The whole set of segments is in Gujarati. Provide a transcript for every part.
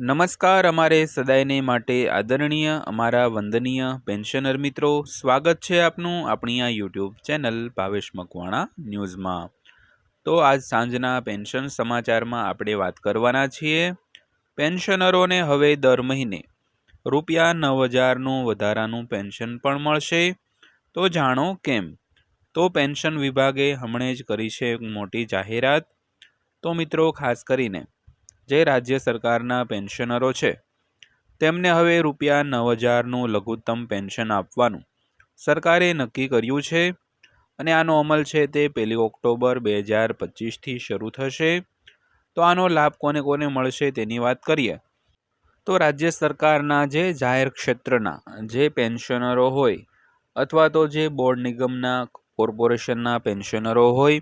નમસ્કાર અમારે સદાયને માટે આદરણીય, અમારા વંદનીય પેન્શનર મિત્રો, સ્વાગત છે આપનું આપણી આ યુટ્યુબ ચેનલ ભાવેશ મકવાણા ન્યૂઝમાં. તો આજ સાંજના પેન્શન સમાચારમાં આપણે વાત કરવાના છીએ. પેન્શનરોને હવે દર મહિને રૂપિયા નવ હજારનું વધારાનું પેન્શન પણ મળશે. તો જાણો કેમ? તો પેન્શન વિભાગે હમણાં જ કરી છે મોટી જાહેરાત. તો મિત્રો, ખાસ કરીને જે રાજ્ય સરકારના પેન્શનરો છે. તેમને હવે રૂપિયા નવ હજારનું લઘુત્તમ પેન્શન આપવાનું સરકારે નક્કી કર્યું છે અને આનો અમલ છે તે પહેલી ઓક્ટોબર બે હજાર પચીસથી શરૂ થશે. તો આનો લાભ કોને કોને મળશે તેની વાત કરીએ. તો રાજ્ય સરકારના જે જાહેર ક્ષેત્રના જે પેન્શનરો હોય અથવા તો જે બોર્ડ નિગમના કોર્પોરેશનના પેન્શનરો હોય,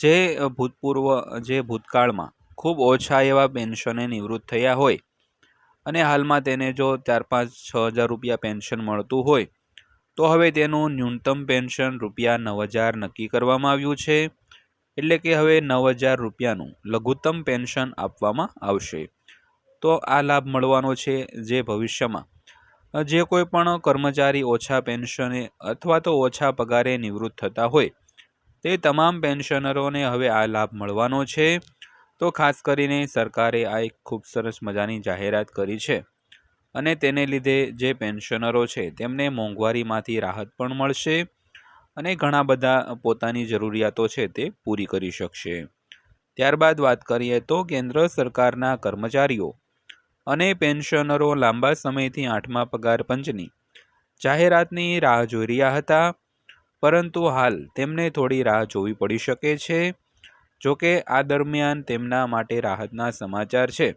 જે ભૂતપૂર્વ જે ભૂતકાળમાં ખૂબ ઓછા એવા પેન્શને નિવૃત્ત થયા હોય. અને હાલમાં તેને જો ચાર પાંચ છ હજાર રૂપિયા પેન્શન મળતું હોય, તો હવે તેનું ન્યૂનતમ પેન્શન રૂપિયા નવ હજાર નક્કી કરવામાં આવ્યું છે. એટલે કે હવે નવ હજાર રૂપિયાનું લઘુત્તમ પેન્શન આપવામાં આવશે. તો આ લાભ મળવાનો છે જે ભવિષ્યમાં. જે કોઈ પણ કર્મચારી ઓછા પેન્શને અથવા તો ઓછા પગારે નિવૃત્ત થતા હોય, તે તમામ પેન્શનરોને હવે આ લાભ મળવાનો છે. તો ખાસ કરીને સરકારે આ એક ખૂબ સરસ મજાની જાહેરાત કરી છે. અને તેને લીધે જે પેન્શનરો છે, તેમને મોંઘવારીમાંથી રાહત પણ મળશે અને ઘણા બધા પોતાની જરૂરિયાતો છે તે પૂરી કરી શકશે. ત્યારબાદ વાત કરીએ તો કેન્દ્ર સરકારના કર્મચારીઓ અને પેન્શનરો લાંબા સમયથી આઠમા પગાર પંચની જાહેરાતની રાહ જોઈ રહ્યા હતા. પરંતુ હાલ તેમને થોડી રાહ જોવી પડી શકે છે જોકે આ દરમિયાન તેમના માટે રાહતના સમાચાર છે.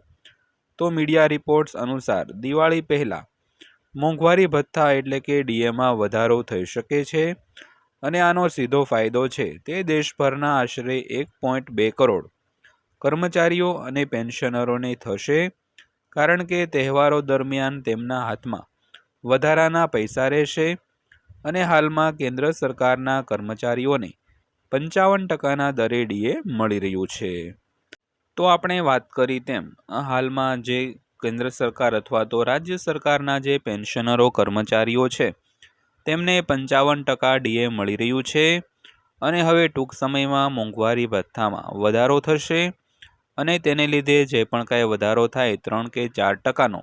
તો મીડિયા રિપોર્ટ્સ અનુસાર, દિવાળી પહેલાં મોંઘવારી ભથ્થા એટલે કે ડીએમાં વધારો થઈ શકે છે અને આનો સીધો ફાયદો છે. તે દેશભરના આશરે એક પોઈન્ટ બે કરોડ કર્મચારીઓ અને પેન્શનરોને થશે કારણ કે તહેવારો દરમિયાન તેમના હાથમાં વધારાના પૈસા રહેશે અને હાલમાં કેન્દ્ર સરકારના કર્મચારીઓને પંચાવન ટકાના દરે ડીએ મળી રહ્યું છે. તો આપણે વાત કરી તેમ, હાલમાં જે કેન્દ્ર સરકાર અથવા તો રાજ્ય સરકારના જે પેન્શનરો, કર્મચારીઓ છે, તેમને પંચાવન ટકા ડીએ મળી રહ્યું છે અને હવે ટૂંક સમયમાં મોંઘવારી ભથ્થામાં વધારો થશે અને તેને લીધે જે પણ કાંઈ વધારો થાય ત્રણ કે ચાર ટકાનો,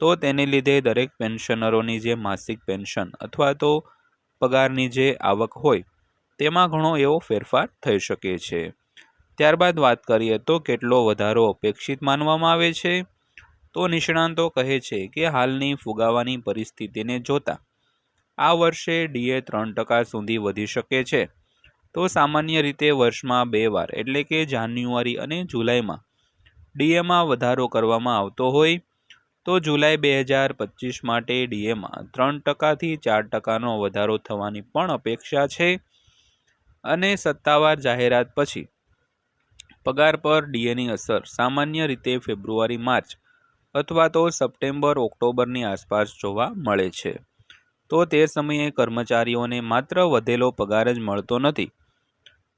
તો તેને લીધે દરેક પેન્શનરોની જે માસિક પેન્શન અથવા તો પગારની જે આવક હોય તેમાં ઘણો એવો ફેરફાર થઈ શકે છે. ત્યારબાદ વાત કરીએ તો કેટલો વધારો અપેક્ષિત માનવામાં આવે છે? તો નિષ્ણાંતો કહે છે કે હાલની ફુગાવાની પરિસ્થિતિને જોતા, આ વર્ષે ડીએ ત્રણ ટકા સુધી વધી શકે છે. તો સામાન્ય રીતે વર્ષમાં બે વાર, એટલે કે જાન્યુઆરી અને જુલાઈમાં ડીએમાં વધારો કરવામાં આવતો હોય, તો જુલાઈ બે હજાર પચીસ માટે ડીએમાં ત્રણ ટકાથી ચાર ટકાનો વધારો થવાની પણ અપેક્ષા છે. અને સત્તાવાર જાહેરાત પછી. પગાર પર ડીએની અસર. સામાન્ય રીતે ફેબ્રુઆરી, માર્ચ અથવા તો સપ્ટેમ્બર, ઓક્ટોબરની આસપાસ જોવા મળે છે. તો તે સમયે કર્મચારીઓને માત્ર વધેલો પગાર જ મળતો નથી.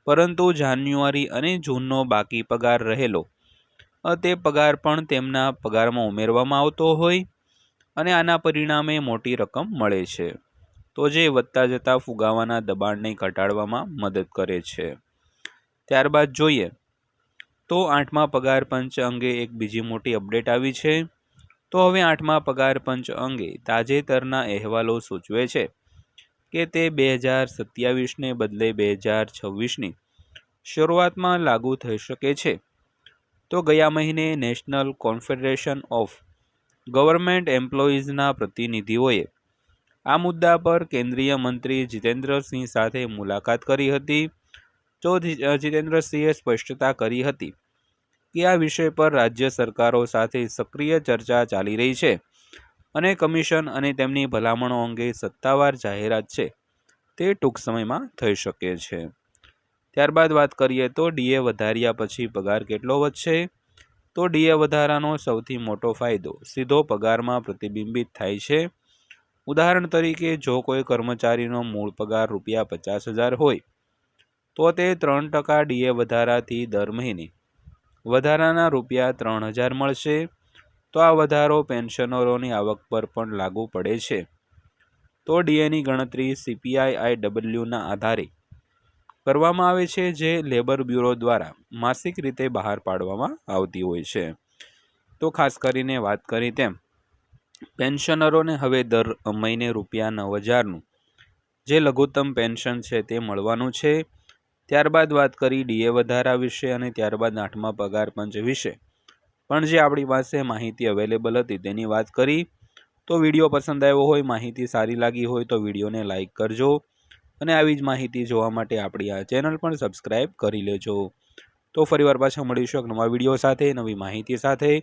પરંતુ જાન્યુઆરી અને જૂનનો બાકી પગાર રહેલો. તે પગાર પણ તેમના પગારમાં ઉમેરવામાં આવતો હોય અને આના પરિણામે મોટી રકમ મળે છે. તો જે વધતા જતા ફુગાવાના દબાણને ઘટાડવામાં મદદ કરે છે. ત્યારબાદ જોઈએ તો આઠમા પગાર પંચ અંગે એક બીજી મોટી અપડેટ આવી છે. તો હવે આઠમા પગાર પંચ અંગે તાજેતરના અહેવાલો સૂચવે છે કે તે બે હજાર સત્યાવીસને બદલે બે હજાર છવ્વીસની શરૂઆતમાં લાગુ થઈ શકે છે. તો ગયા મહિને નેશનલ કોન્ફેડરેશન ઓફ ગવર્મેન્ટ એમ્પ્લોઈઝના પ્રતિનિધિઓએ આ મુદ્દા પર કેન્દ્રીય મંત્રી જીતેન્દ્રસિંહ સાથે મુલાકાત કરી હતી. જો જીતેન્દ્રસિંહે સ્પષ્ટતા કરી હતી કે આ વિષય પર રાજ્ય સરકારો સાથે સક્રિય ચર્ચા ચાલી રહી છે અને કમિશન અને તેમની ભલામણો અંગે સત્તાવાર જાહેરાત છે. તે ટૂંક સમયમાં થઈ શકે છે. ત્યારબાદ વાત કરીએ તો ડીએ વધાર્યા પછી પગાર કેટલો વધશે? તો ડીએ વધારાનો સૌથી મોટો ફાયદો સીધો પગારમાં પ્રતિબિંબિત થાય છે. ઉદાહરણ તરીકે, જો કોઈ કર્મચારીનો મૂળ પગાર રૂપિયા પચાસ હજાર હોય, તો તે ત્રણ ટકા ડીએ વધારાથી દર મહિને. વધારાના રૂપિયા ત્રણ હજાર મળશે, તો આ વધારો પેન્શનરોની આવક પર પણ લાગુ પડે છે. તો ડીએની ગણતરી સીપીઆઈ આઈ ડબલ્યુના આધારે કરવામાં આવે છે, જે લેબર બ્યુરો દ્વારા માસિક રીતે બહાર પાડવામાં આવતી હોય છે. તો ખાસ કરીને વાત કરી તેમ પેન્શનરોને હવે દર મહિને રૂપિયા નવ હજારનું. જે લઘુત્તમ પેન્શન છે તે મળવાનું છે. ત્યારબાદ વાત કરી ડીએ વધારા વિશે અને ત્યારબાદ આઠમા પગાર પંચ વિશે. પણ જે આપણી પાસે માહિતી અવેલેબલ હતી તેની વાત કરી. તો વીડિયો પસંદ આવ્યો હોય, માહિતી સારી લાગી હોય તો વિડીયોને લાઇક કરજો. અને આવી જ માહિતી જોવા માટે આપણી આ ચેનલ પણ સબસ્ક્રાઈબ કરી લેજો. તો ફરીવાર પાછા મળીશું એક નવા વીડિયો સાથે, નવી માહિતી સાથે.